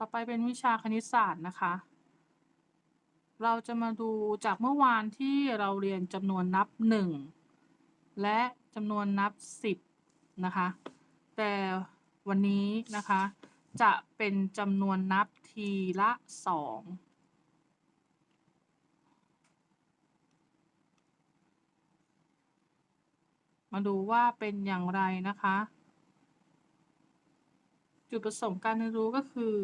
ต่อไปเป็นวิชาคณิตศาสตร์นะคะ เราจะมาดูจากเมื่อวานที่เราเรียนจำนวนนับ 1 และจำนวนนับ 10 นะคะ แต่วันนี้นะคะ จะเป็นจำนวนนับทีละ 2มาดูว่าเป็นอย่างไรนะคะ จุดประสงค์การเรียนรู้ก็คือ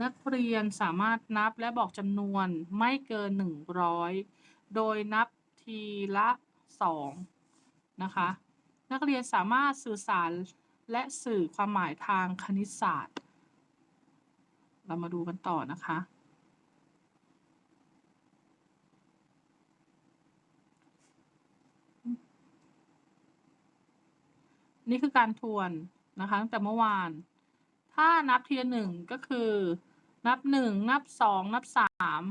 นักเรียนสามารถนับและบอกจำนวนไม่เกิน 100 โดยนับทีละ 2 นะคะ นักเรียนสามารถสื่อสารและสื่อความหมายทางคณิตศาสตร์ เรามาดูกันต่อนะคะ นี่คือการทวนนะคะตั้งแต่เมื่อวาน ถ้านับทีละหนึ่งก็คือ นับหนึ่งนับสองนับสาม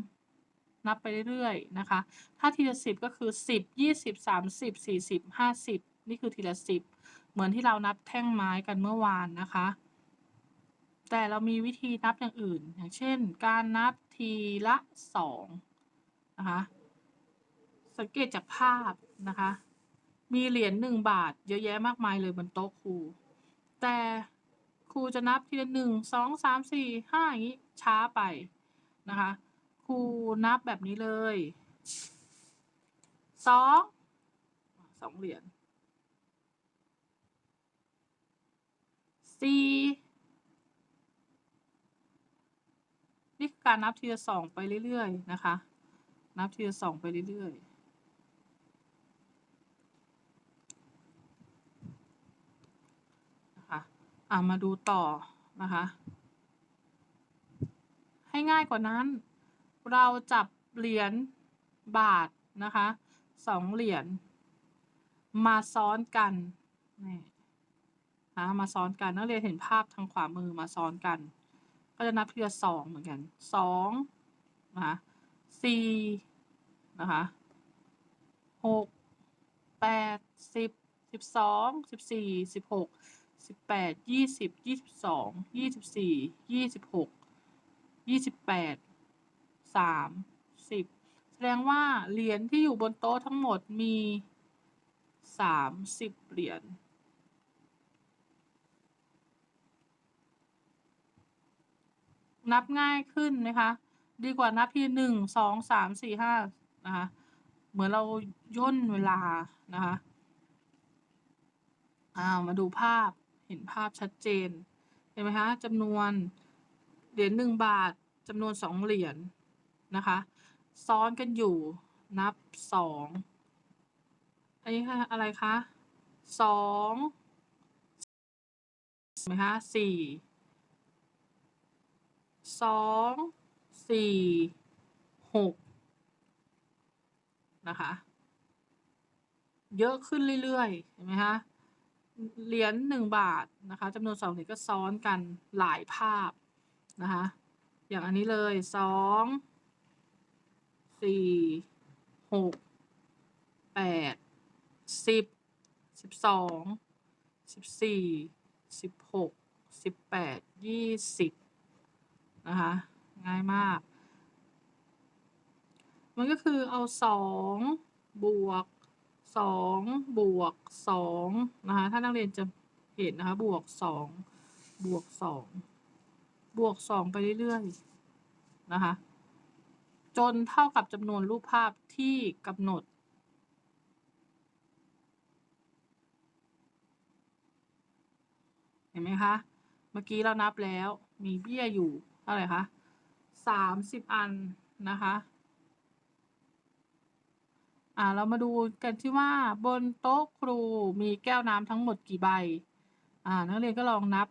นับไปเรื่อยๆนะคะ ถ้าทีละสิบก็คือสิบยี่สิบสามสิบสี่สิบห้าสิบนี่คือทีละสิบเหมือนที่เรานับแท่งไม้กันเมื่อวานนะคะ แต่เรามีวิธีนับอย่างอื่น อย่างเช่น การนับทีละสองนะคะ สังเกตจากภาพนะคะ มีเหรียญหนึ่งบาทเยอะแยะมากมายเลยบนโต๊ะครู แต่ ครูจะนับทีละหนึ่งสองสามสี่ห้าอย่างนี้ช้าไปนะคะ ครูนับแบบนี้เลยสองสองเหรียญสี่นี่คือการนับทีละสองไปเรื่อยๆนะคะ นับทีละสองไปเรื่อยๆ อ่ามาดูต่อนะคะ ให้ง่ายกว่านั้น เราจับเหรียญบาทนะคะสองเหรียญมาซ้อนกันนี่นะมาซ้อนกันนักเรียนเห็นภาพทางขวามือมาซ้อนกัน ก็จะนับทีละสองเหมือนกันสองนะคะสี่นะคะหกแปดสิบสิบสองสิบสี่สิบหก สิบแปดยี่สิบยี่สิบสองยี่สิบสี่ยี่สิบหกยี่สิบแปดสามสิบแสดงว่าเหรียญที่อยู่บนโต๊ะทั้งหมดมีสามสิบเหรียญนับง่ายขึ้นไหมคะ ดีกว่านับที่หนึ่งสองสามสี่ห้านะคะเหมือนเราย่นเวลานะคะอ่ามาดูภาพ เห็นภาพชัดเจน เห็นไหมคะจำนวนเหรียญหนึ่งบาทจำนวนสองเหรียญนะคะ ซ้อนกันอยู่นับสองอันนี้ค่ะอะไรคะสองเห็นไหมคะสี่สองสี่หกนะคะ เยอะขึ้นเรื่อยๆ เห็นไหมคะ เหรียญหนึ่งบาทนะคะจำนวนสองเหรียญก็ซ้อนกันหลายภาพนะคะอย่างอันนี้เลยสองสี่หกแปดสิบสิบสองสิบสี่สิบหกสิบแปดยี่สิบนะคะง่ายมาก มันก็คือเอาสองบวก สองบวกสองนะคะถ้านักเรียนจะเห็นนะคะบวกสองบวกสองบวกสองไปเรื่อยๆนะคะจนเท่ากับจำนวนรูปภาพที่กำหนด เห็นไหมคะ เมื่อกี้เรานับแล้วมีเบี้ยอยู่เท่าไหร่คะสามสิบอันนะคะ อ่า เรามาดูกันที่ว่าบนโต๊ะครูมีแก้วน้ำทั้งหมดกี่ใบ อ่า นักเรียนก็ลองนับ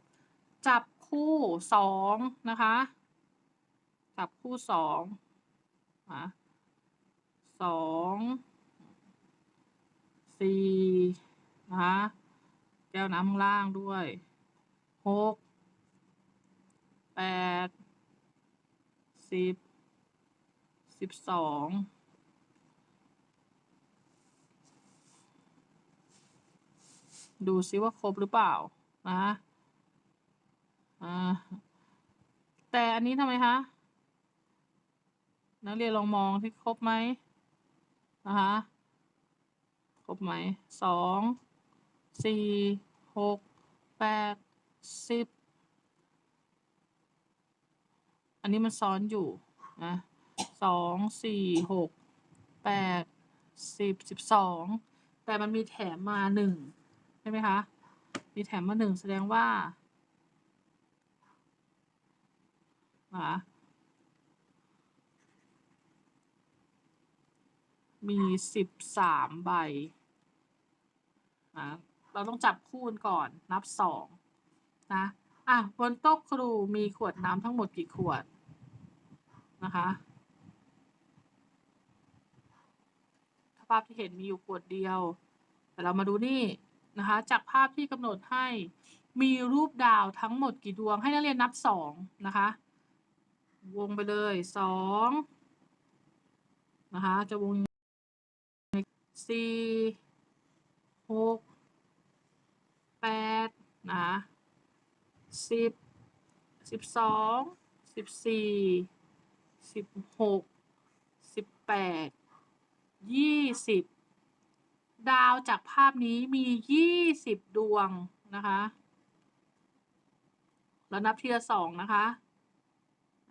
จับคู่สองนะคะ จับคู่สองอะสองสี่นะคะแก้วน้ำข้างล่างด้วยหกแปดสิบสิบสอง ดูซิว่าครบหรือเปล่านะอ่าแต่อันนี้ทำไมคะนักเรียนลองมองที่ครบไหมนะคะครบไหมสองสี่หกแปดสิบอันนี้มันซ้อนอยู่นะสองสี่หกแปดสิบสิบสองแต่มันมีแถมมาหนึ่ง ใช่ไหมคะมีแถมมาหนึ่งแสดงว่านะมีสิบสามใบนะเราต้องจับคู่กันก่อนนับสองนะอะบนโต๊ะครูมีขวดน้ำทั้งหมดกี่ขวดนะคะภาพที่เห็นมีอยู่ขวดเดียว แต่เรามาดูนี่ นะคะ จากภาพที่กำหนดให้มีรูปดาวทั้งหมดกี่ดวง ให้นักเรียนนับสองนะคะ วงไปเลยสองนะคะ จะวงสี่หกแปดนะสิบสิบสองสิบสี่สิบหกสิบแปดยี่สิบ ดาวจากภาพนี้มียี่สิบดวงนะคะ แล้วนับทีละสองนะคะ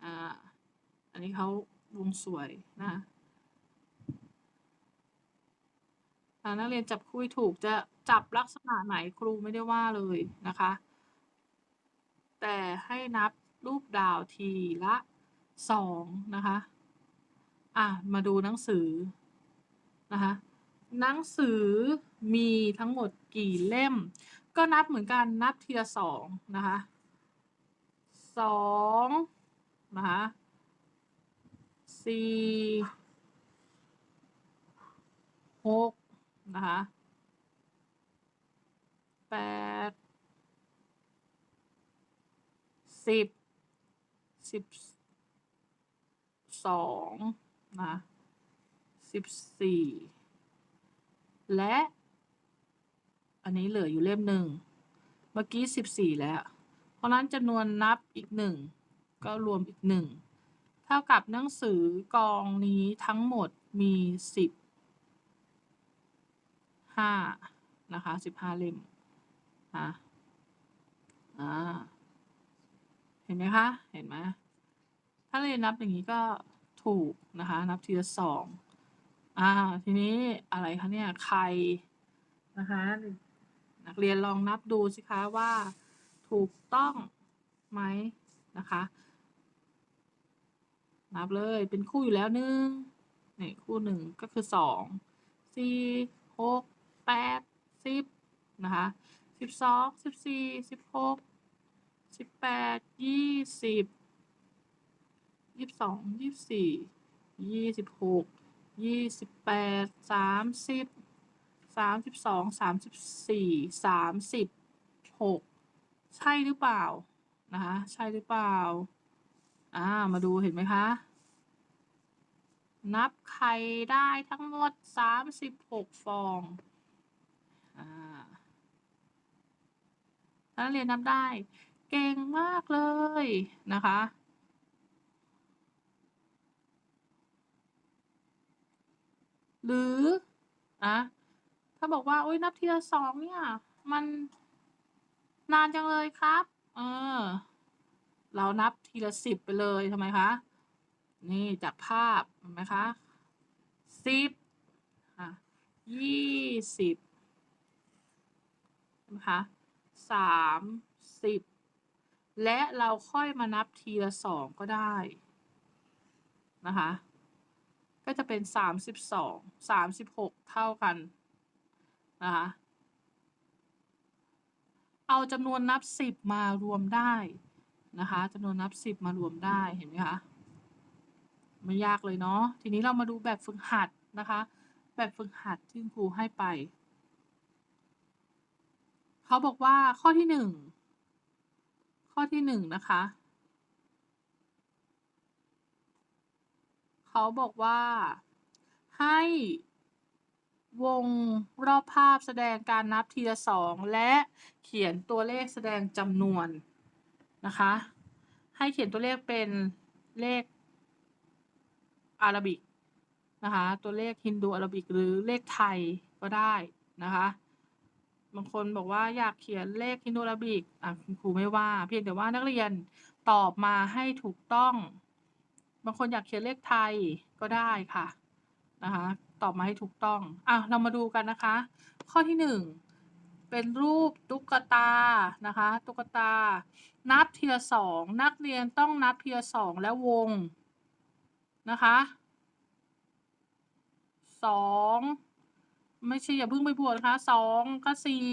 อ่า อันนี้เขาวงสวยนะถ้านักเรียนจับคู่ถูกจะจับลักษณะไหนครูไม่ได้ว่าเลยนะคะ แต่ให้นับรูปดาวทีละสองนะคะ อะ มาดูหนังสือนะคะ หนังสือมีทั้งหมดกี่เล่ม ก็นับเหมือนกันนับทีละสองนะคะสองนะคะสี่หกนะคะแปดสิบสิบสองนะสิบสี่ และ อันนี้เหลืออยู่เล่มหนึ่งเมื่อกี้สิบสี่แล้ว เพราะนั้นจำนวนนับอีกหนึ่งก็รวมอีกหนึ่งเท่ากับหนังสือกองนี้ทั้งหมดมีสิบห้านะคะสิบห้าเล่มอะอ่าเห็นไหมคะ เห็นไหมถ้าเรียนนับอย่างนี้ก็ถูกนะคะ นับทีละสอง อ่า ทีนี้อะไรคะเนี่ยใครนะคะ นักเรียนลองนับดูสิคะว่าถูกต้องไหมนะคะ นับเลยเป็นคู่อยู่แล้วหนึ่งนี่คู่หนึ่งก็คือสองสี่หกแปดสิบนะคะสิบสองสิบสี่สิบหกสิบแปดยี่สิบยี่สิบสองยี่สิบสี่ยี่สิบหก ยี่สิบแปดสามสิบสามสิบสองสามสิบสี่สามสิบหกใช่หรือเปล่านะคะใช่หรือเปล่าอ่ามาดูเห็นไหมคะ นับไข่ได้ทั้งหมดสามสิบหกฟองอ่าถ้านักเรียนนับได้ เก่งมากเลยนะคะ หรืออะถ้าบอกว่าโอ๊ยนับทีละสองเนี่ย มันนานจังเลยครับ เออ เรานับทีละสิบไปเลยทำไมคะ นี่จากภาพเห็นไหมคะสิบอะยี่สิบนะคะสามสิบและเราค่อยมานับทีละสองก็ได้นะคะ ก็จะเป็นสามสิบสองสามสิบหกเท่ากันนะคะเอาจำนวนนับสิบมารวมได้นะคะจำนวนนับสิบมารวมได้เห็นไหมคะไม่ยากเลยเนาะทีนี้เรามาดูแบบฝึกหัดนะคะ แบบฝึกหัดที่ครูให้ไปเขาบอกว่าข้อที่หนึ่งข้อที่หนึ่งนะคะ เขาบอกว่า ให้วงรอบภาพแสดงการนับทีละสองและเขียนตัวเลขแสดงจำนวนนะคะ ให้เขียนตัวเลขเป็นเลขอาราบิกนะคะตัวเลขฮินดูอาราบิกหรือเลขไทยก็ได้นะคะบางคนบอกว่าอยากเขียนเลขฮินดูอาราบิกอะครูไม่ว่า เพียงแต่ว่านักเรียนตอบมาให้ถูกต้อง บางคนอยากเขียนเลขไทยก็ได้ค่ะนะคะตอบมาให้ถูกต้องอะเรามาดูกันนะคะ ข้อที่หนึ่งเป็นรูปตุ๊กตานะคะ ตุ๊กตา นับเทีละสองนักเรียนต้องนับเทีละสองแล้วงนะคะสองไม่ใช่อย่าเพิ่งไปบวกนะคะสองก็สี่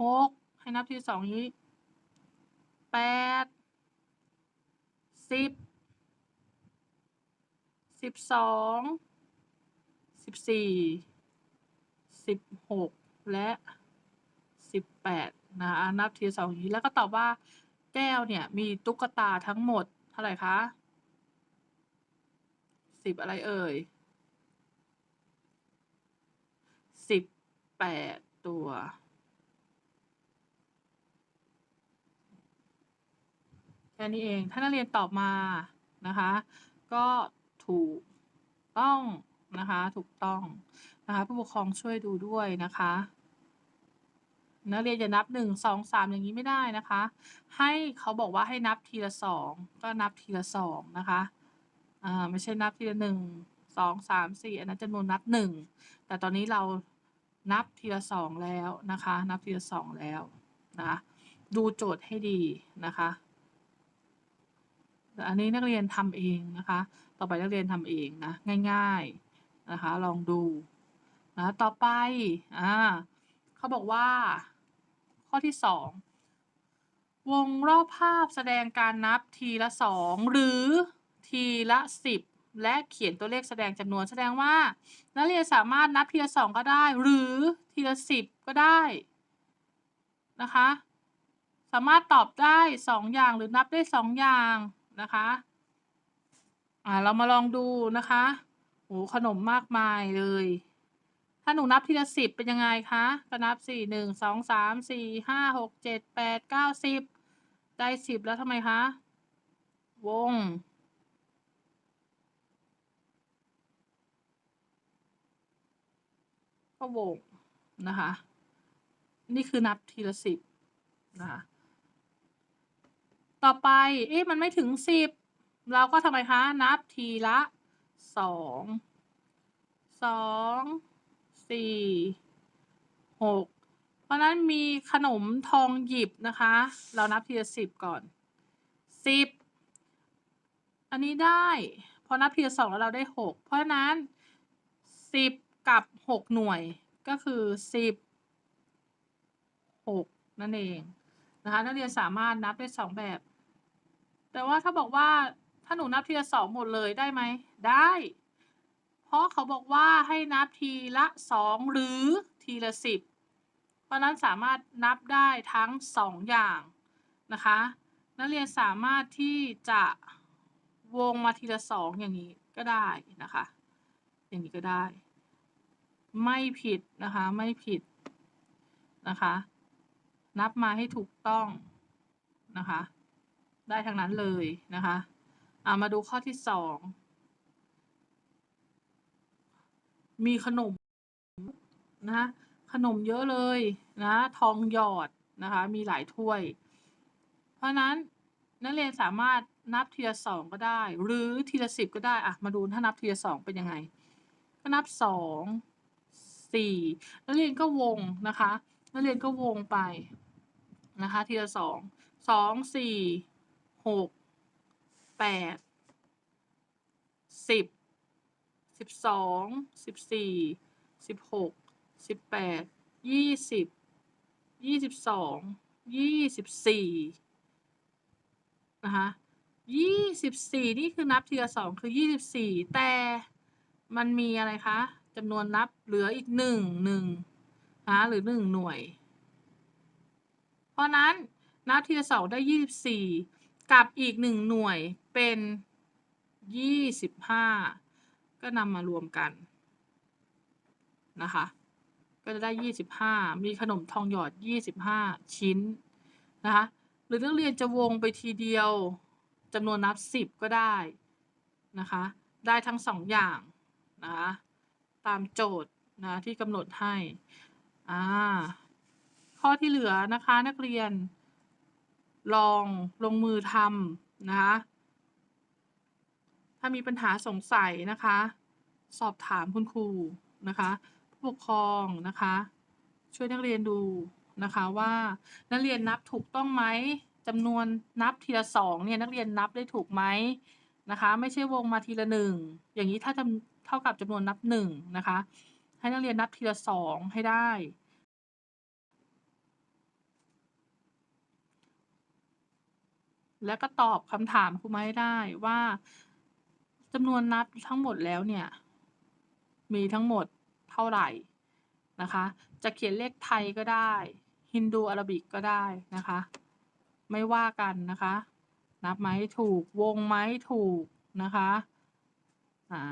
หกให้นับทีละสองนี้แปด สิบสิบสองสิบสี่สิบหกและสิบแปดนะคะนับทีสองอย่างนี้แล้วก็ตอบว่า แก้วเนี่ยมีตุ๊กตาทั้งหมดเท่าไหร่คะสิบอะไรเอ่ยสิบแปดตัว ค่นี้เอง ถ้านักเรียนตอบมานะคะ ก็ถูกต้องนะคะ ถูกต้องนะคะผู้ปกครองช่วยดูด้วยนะคะ นักเรียนจะนับหนึ่งสองสามอย่างนี้ไม่ได้นะคะ ให้เขาบอกว่าให้นับทีละสองก็นับทีละสองนะคะอ่าไม่ใช่นับทีละหนึ่งสองสามสี่อันนั้นจำนวนนับหนึ่งแต่ตอนนี้เรานับทีละสองแล้วนะคะ นับทีละสองแล้วนะะดูโจทย์ให้ดีนะคะ อันนี้นักเรียนทำเองนะคะ ต่อไปนักเรียนทำเองนะง่าย ๆนะคะ ลองดูนะต่อไปอ่าเขาบอกว่า ข้อที่สองวงรอบภาพแสดงการนับทีละสองหรือทีละสิบและเขียนตัวเลขแสดงจำนวนแสดงว่า นักเรียนสามารถนับทีละสองก็ได้ หรือทีละสิบก็ได้นะคะ สามารถตอบได้สองอย่างหรือนับได้สองอย่าง นะคะ อ่าเรามาลองดูนะคะโหขนมมากมายเลย ถ้าหนูนับทีละสิบเป็นยังไงคะก็นับสี่หนึ่งสองสามสี่ห้าหกเจ็ดแปดเก้าสิบได้สิบแล้วทำไมคะ วง ก็วงนะคะ นี่คือนับทีละสิบนะคะ ต่อไป เอ๊ะ มันไม่ถึงสิบ เราก็ทำไมคะ นับทีละสองสองสี่หกเพราะนั้นมีขนมทองหยิบนะคะ เรานับทีละสิบก่อนสิบอันนี้ได้ พอนับทีละสองแล้วเราได้หกเพราะฉะนั้นสิบกับหกหน่วยก็คือสิบหกนั่นเองนะคะนักเรียนสามารถนับได้สองแบบ แต่ว่าถ้าบอกว่าถ้าหนูนับทีละสองหมดเลยได้ไหมได้ เพราะเขาบอกว่าให้นับทีละสองหรือทีละสิบเพราะนั้นสามารถนับได้ทั้งสองอย่างนะคะ นักเรียนสามารถที่จะวงมาทีละสองอย่างนี้ก็ได้นะคะ อย่างนี้ก็ได้ ไม่ผิดนะคะไม่ผิดนะคะ นับมาให้ถูกต้องนะคะ ได้ทั้งนั้นเลยนะคะามาดูข้อที่สอง มีขนมนะะขนมเยอะเลยนะทองหยอดนะคะมีหลายถ้วย เพราะนั้นนักเรียนสามารถนับทีละสองก็ได้ หรือทีละสิบก็ได้อะมาดูถ้านับทีละสองเป็นยังไง ก็นับสองสี่นักเรียนก็วงนะคะนักเรียนก็วงไปนะคะทีละสองสองสี่ หกแปดสิบสิบสองสิบสี่สิบหกสิบแปดยี่สิบยี่สิบสองยี่สิบสี่นะคะยี่สิบสี่นี่คือนับทีละสองคือยี่สิบสี่แต่มันมีอะไรคะจำนวนนับเหลืออีกหนึ่งหนึ่งนะหรือหนึ่งหน่วย เพราะนั้นนับทีละสองได้ยี่สิบสี่ กับอีกหนึ่งหน่วยเป็นยี่สิบห้าก็นำมารวมกันนะคะ ก็จะได้ยี่สิบห้ามีขนมทองหยอดยี่สิบห้าชิ้นนะคะ หรือนักเรียนจะวงไปทีเดียวจำนวนนับสิบก็ได้นะคะ ได้ทั้งสองอย่างนะคะตามโจทย์นะที่กำหนดให้ อ่า ข้อที่เหลือนะคะนักเรียน ลองลงมือทำนะคะ ถ้ามีปัญหาสงสัยนะคะ สอบถามคุณครูนะคะ ผู้ปกครองนะคะ ช่วยนักเรียนดูนะคะว่านักเรียนนับถูกต้องไหมจำนวนนับทีละสองเนี่ยนักเรียนนับได้ถูกไหมนะคะ ไม่ใช่วงมาทีละหนึ่งอย่างนี้ถ้าเท่ากับจำนวนนับหนึ่งนะคะ ให้นักเรียนนับทีละสองให้ได้ แล้วก็ตอบคำถามครูไม้ได้ว่าจำนวนนับทั้งหมดแล้วเนี่ย มีทั้งหมดเท่าไหร่นะคะ จะเขียนเลขไทยก็ได้ฮินดูอาราบิกก็ได้นะคะ ไม่ว่ากันนะคะ นับไหมถูกวงไหมถูกนะคะอ่า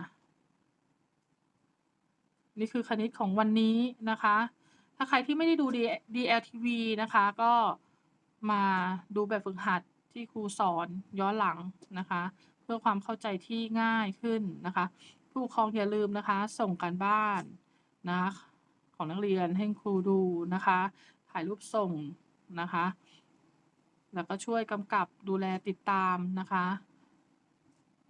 นี่คือคณิตของวันนี้นะคะ ถ้าใครที่ไม่ได้ดู DLTV นะคะ ก็มาดูแบบฝึกหัด ที่ครูสอนย้อนหลังนะคะ เพื่อความเข้าใจที่ง่ายขึ้นนะคะ ผู้ปกครองอย่าลืมนะคะ ส่งการบ้านนะของนักเรียนให้ครูดูนะคะถ่ายรูปส่งนะคะ แล้วก็ช่วยกำกับดูแลติดตามนะคะ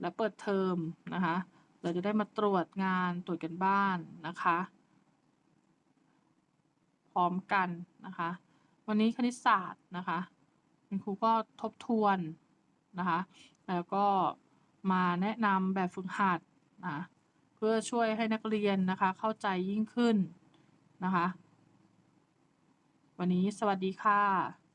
และเปิดเทอมนะคะ เราจะได้มาตรวจงานตรวจกันบ้านนะคะ พร้อมกันนะคะ วันนี้คณิตศาสตร์นะคะ คุณครูก็ทบทวนนะคะ แล้วก็มาแนะนำแบบฝึกหัดนะเพื่อช่วยให้นักเรียนนะคะ เข้าใจยิ่งขึ้นนะคะ วันนี้สวัสดีค่ะ